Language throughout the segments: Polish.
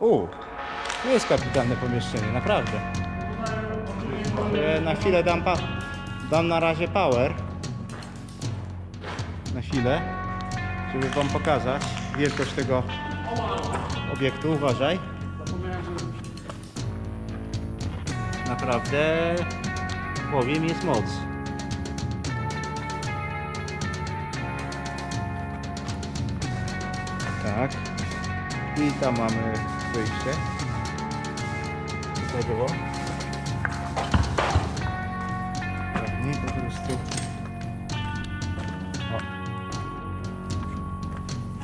U, tu jest kapitalne pomieszczenie, naprawdę. E, Na chwilę dam, pa, dam na razie power. Na chwilę, żeby Wam pokazać wielkość tego obiektu. Uważaj. Naprawdę powiem jest moc. Tak. I tam mamy wyjście. Tutaj było. Nie, to. O.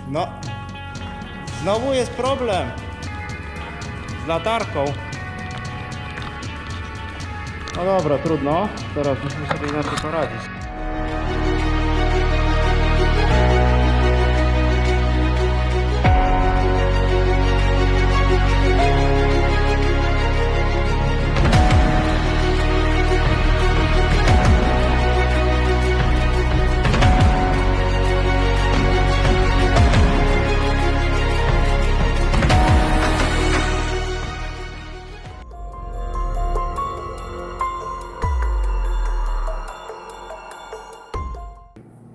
No. Znowu jest problem. Z latarką. No dobra, trudno. Teraz musimy sobie inaczej poradzić.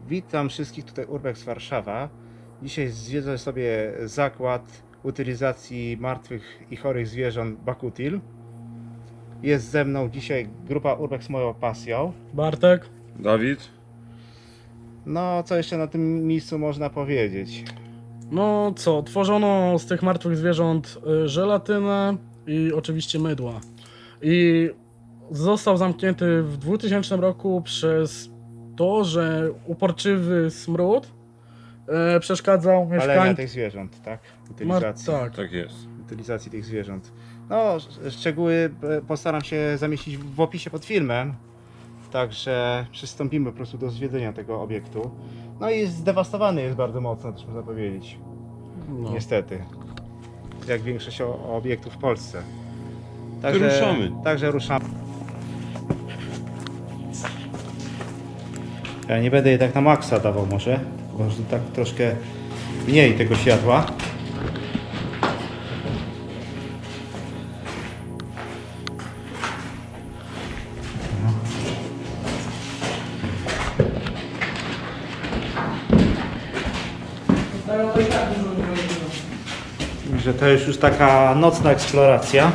Witam wszystkich tutaj Urbex Warszawa. Dzisiaj zwiedzę sobie zakład utylizacji martwych i chorych zwierząt Bakutil. Jest ze mną dzisiaj grupa Urbex Moją Pasją. Bartek? Dawid? No, co jeszcze na tym miejscu można powiedzieć? No co, tworzono z tych martwych zwierząt y, żelatynę i oczywiście mydła. I został zamknięty w 2000 roku przez to, że uporczywy smród e, przeszkadzał Palenia tych zwierząt, tak? Utylizacji. tak. Tak jest. utylizacji tych zwierząt. No, sz- szczegóły e, postaram się zamieścić w opisie pod filmem. Także przystąpimy po prostu do zwiedzenia tego obiektu. No i zdewastowany jest bardzo mocno, też można powiedzieć. No. Niestety. Jak większość o- obiektów w Polsce. ruszamy. Także ruszamy. Ja nie będę je tak na maksa dawał może. Może tak troszkę mniej tego światła. Że to jest już taka nocna eksploracja.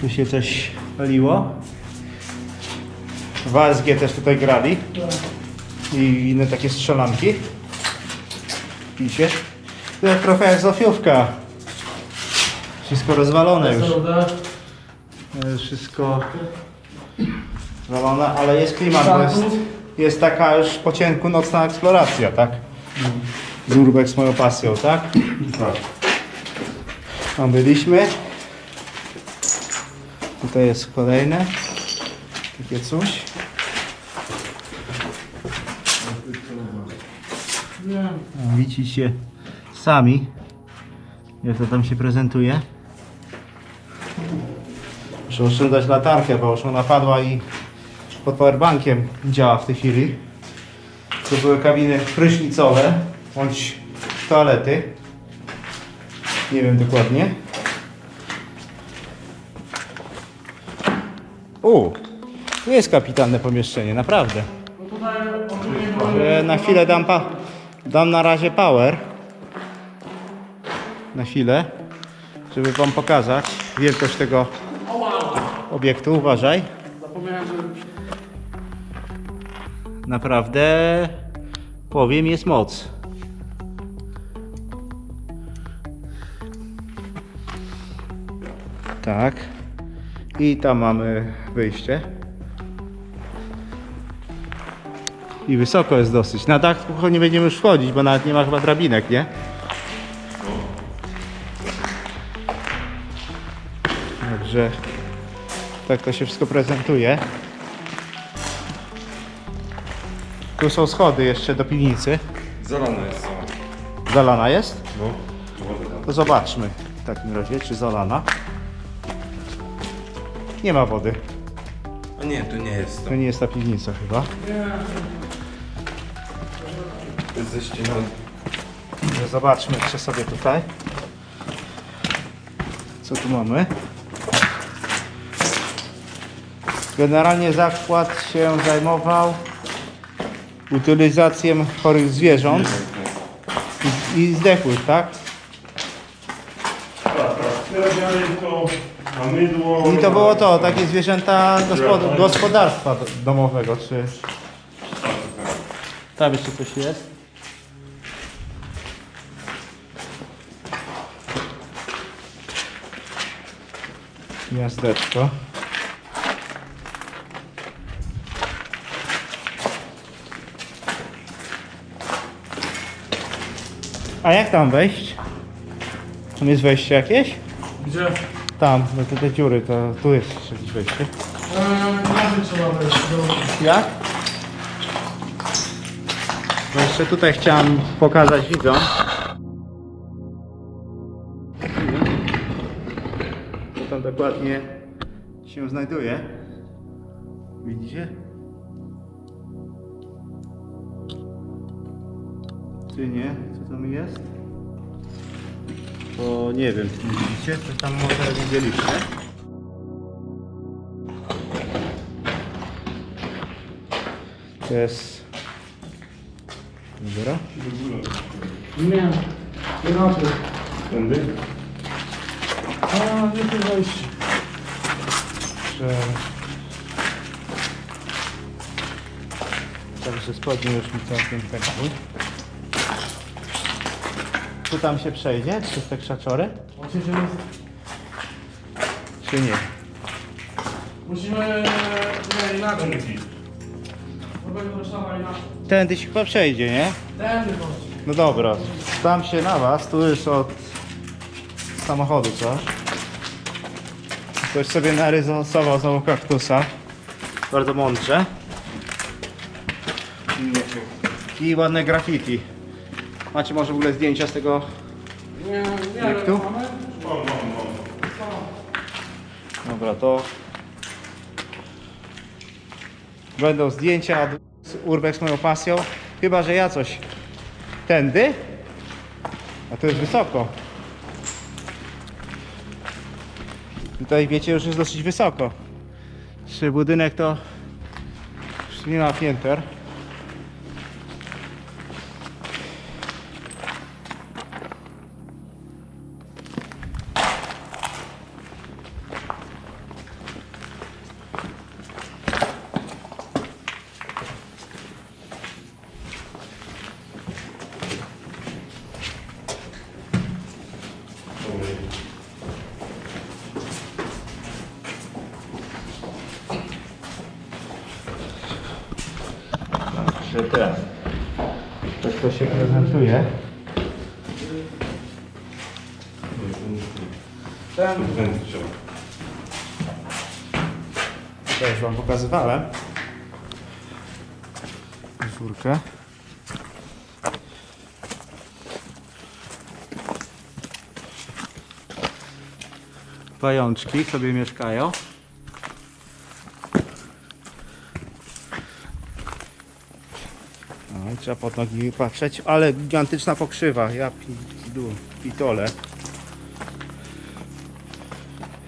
Tu się coś paliło. W ASG też tutaj grali. I inne takie strzelanki. Widzicie? To jak trochę jak Zofiówka. Wszystko rozwalone już. E, Wszystko zwalone, ale jest klimat, jest, jest taka już po cienku nocna eksploracja, tak? Z Urbex moją pasją, tak? Tak. Tam byliśmy. Tutaj jest kolejne. Takie coś. Widzicie sami, jak to tam się prezentuje. Muszę oszczędzać latarkę, bo już ona padła i pod powerbankiem działa w tej chwili. To były kabiny prysznicowe, bądź toalety. Nie wiem dokładnie. U, tu jest kapitalne pomieszczenie, naprawdę. E, Na chwilę dam, pa, dam na razie power. Na chwilę, żeby Wam pokazać wielkość tego obiektu. Uważaj. Zapomniałem, że... Naprawdę powiem jest moc. Tak. I tam mamy wyjście. I wysoko jest dosyć. Na dach nie będziemy już wchodzić, bo nawet nie ma chyba drabinek, nie? Także tak to się wszystko prezentuje. Tu są schody jeszcze do piwnicy. Zalana jest cała. Zalana jest? No. To zobaczmy w takim razie, czy zalana. Nie ma wody. A nie, to nie jest to. To nie jest ta piwnica chyba. Jest ze ścianą. Może Zobaczmy jeszcze sobie tutaj. Co tu mamy? Generalnie zakład się zajmował utylizacją chorych zwierząt i, i zdechłych, tak? Tak, tak. Ziarenko, a mydło. I to było to, takie zwierzęta gospod gospodarstwa do- domowego, czy... Tam jeszcze coś jest? Gniazdeczko. A jak tam wejść? Tam jest wejście jakieś? Gdzie? Tam, no to te dziury, to tu jest jeszcze jakieś wejście. Eee, inaczej trzeba wejść. do- Jak? No jeszcze tutaj chciałem pokazać widzom. Co tam dokładnie się znajduje. Widzicie? Czy nie? Co tam jest? To nie wiem, czy widzicie? To tam może widzieliście. To jest... Dobra. Nie. Inaczej. Tędy? A, nie tu wejść. Że... Także spodnie już mi całkiem pękły. Tu tam się przejdzie przez te krzaczory? Jest... Czy nie? Musimy... Nie, inaczej. No inaczej. Tędy się chyba przejdzie, nie? Tędy chodź. No dobra. Dam się na was, tu już od samochodu coś. Ktoś sobie narysował znowu kaktusa. Bardzo mądrze. I ładne graffiti. Macie może w ogóle zdjęcia z tego? Nie, nie, Jak tu? mamy? Mam, mam, mam. Dobra, to będą zdjęcia z Urbex moją pasją. Chyba, że ja coś tędy. A to jest wysoko. Tutaj wiecie, już jest dosyć wysoko. Czy budynek to już nie ma pięter. Także teraz. Tak to się prezentuje. Ten. To już wam pokazywałem. Żurkę. Pajączki sobie mieszkają. Trzeba pod nogi patrzeć, ale gigantyczna pokrzywa. Ja pitole.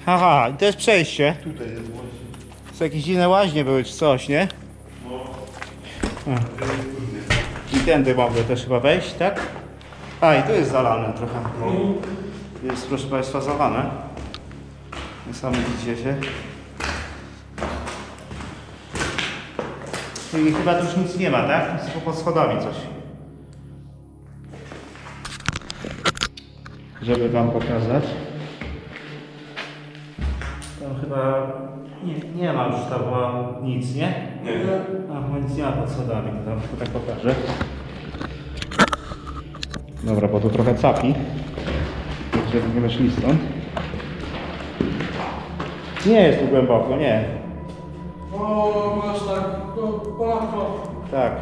Haha, i to jest przejście. Tutaj jest właśnie. Co jakieś dziwne łaźnie były czy coś, nie? A. I tędy mogę też chyba wejść, tak? A i tu jest zalane trochę. Jest proszę Państwa zalane. Sami widzicie. I chyba tu już nic nie ma, tak? Jest pod schodami coś. Żeby Wam pokazać. Tam chyba nie, nie ma już tam nic, nie? Nie. A, bo nic nie ma pod schodami, to tam tylko tak pokażę. Dobra, bo tu trochę capi. Żeby nie weszli stąd. Nie jest tu głęboko, nie. No masz tak, no ponadto. Tak.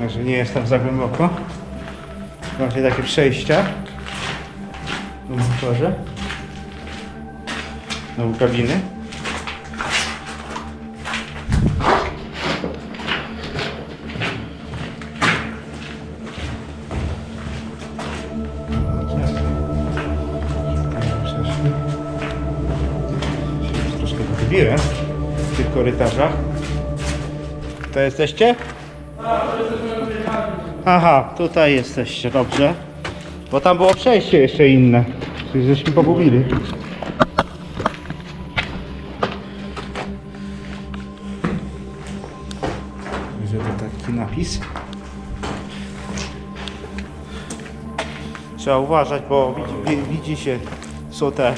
Także nie jest tam za głęboko. Mam tutaj takie przejścia w motorze. Znowu kabiny. Troszkę korytarzach. To jesteście? Aha, tutaj jesteście, dobrze. Bo tam było przejście jeszcze inne. Czyli żeśmy pogubili. Że to taki napis. Trzeba uważać, bo widzi, wi- widzi się, są te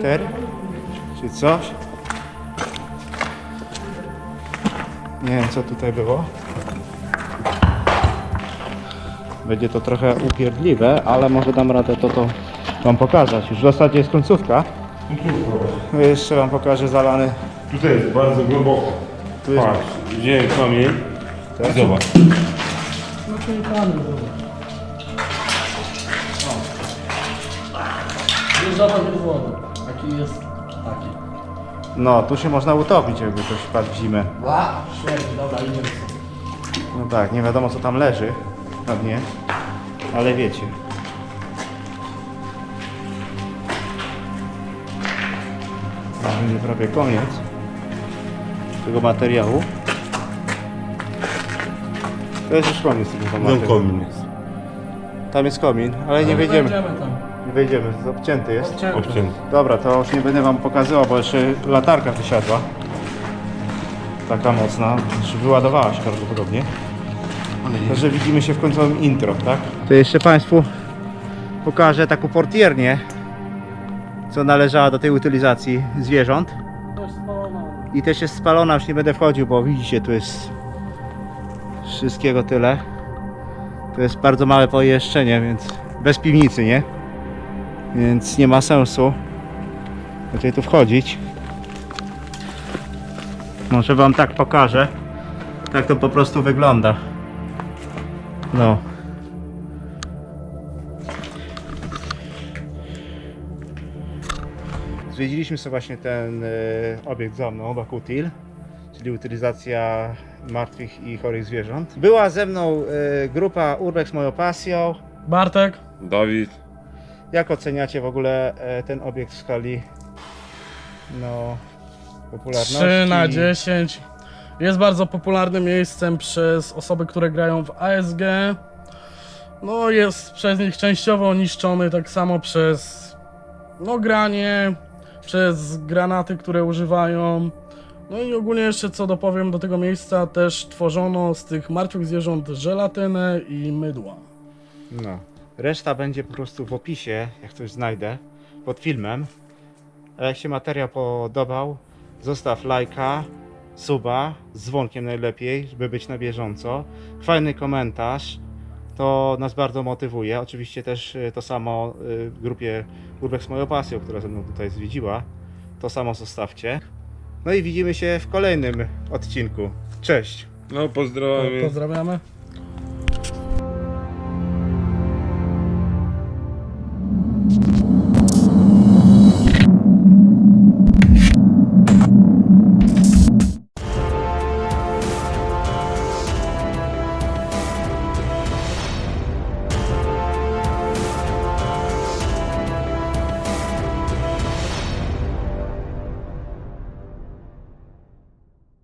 kratery, czy coś. Nie wiem co tutaj było. Będzie to trochę upierdliwe, ale może dam radę to, to wam pokazać. Już w zasadzie jest końcówka. No Jeszcze wam pokażę zalany. Tutaj jest bardzo głęboko. Tu jest Patrz, wziąłem kamień. Tak? I zobacz. No to i tam, zobacz. Jest zapach jest wody. Taki jest taki. No, tu się można utopić, jakby ktoś wpadł w zimę. Ła, dobra, idziemy stąd. No tak, nie wiadomo co tam leży na dnie, ale wiecie. To będzie prawie koniec tego materiału. To jest już koniec tego materiału. komin jest. Tam jest komin, ale nie wejdziemy. Wejdziemy tam. Nie wejdziemy, obcięty jest. Obcięty. Obcięty. Dobra, to już nie będę wam pokazywał, bo jeszcze latarka wysiadła. Taka mocna, że wyładowała się prawdopodobnie. Także widzimy się w końcowym intro, tak? To jeszcze Państwu pokażę taką portiernię, co należała do tej utylizacji zwierząt. I też jest spalona, już nie będę wchodził, bo widzicie, tu jest wszystkiego tyle. To jest bardzo małe pomieszczenie, więc bez piwnicy, nie? Więc nie ma sensu raczej tu wchodzić. Może Wam tak pokażę, jak to po prostu wygląda. No. Zwiedziliśmy sobie właśnie ten e, obiekt za mną, Bakutil, czyli utylizacja martwych i chorych zwierząt. Była ze mną e, grupa Urbex Moją Pasją. Bartek? Dawid. Jak oceniacie w ogóle e, ten obiekt w skali no, popularności? 3 na 10. Jest bardzo popularnym miejscem przez osoby, które grają w ASG. No jest przez nich częściowo niszczony, tak samo przez no granie, przez granaty, które używają. No i ogólnie jeszcze co dopowiem do tego miejsca, też tworzono z tych martwych zwierząt żelatynę i mydła. No. Reszta będzie po prostu w opisie, jak coś znajdę, pod filmem. A jak się materiał podobał, zostaw lajka, suba, z dzwonkiem najlepiej, żeby być na bieżąco. Fajny komentarz, to nas bardzo motywuje. Oczywiście też y, to samo y, w grupie Urbex Moją Pasją, która ze mną tutaj zwiedziła. To samo zostawcie. No i widzimy się w kolejnym odcinku. Cześć! No pozdrawiam. Pozdrawiamy.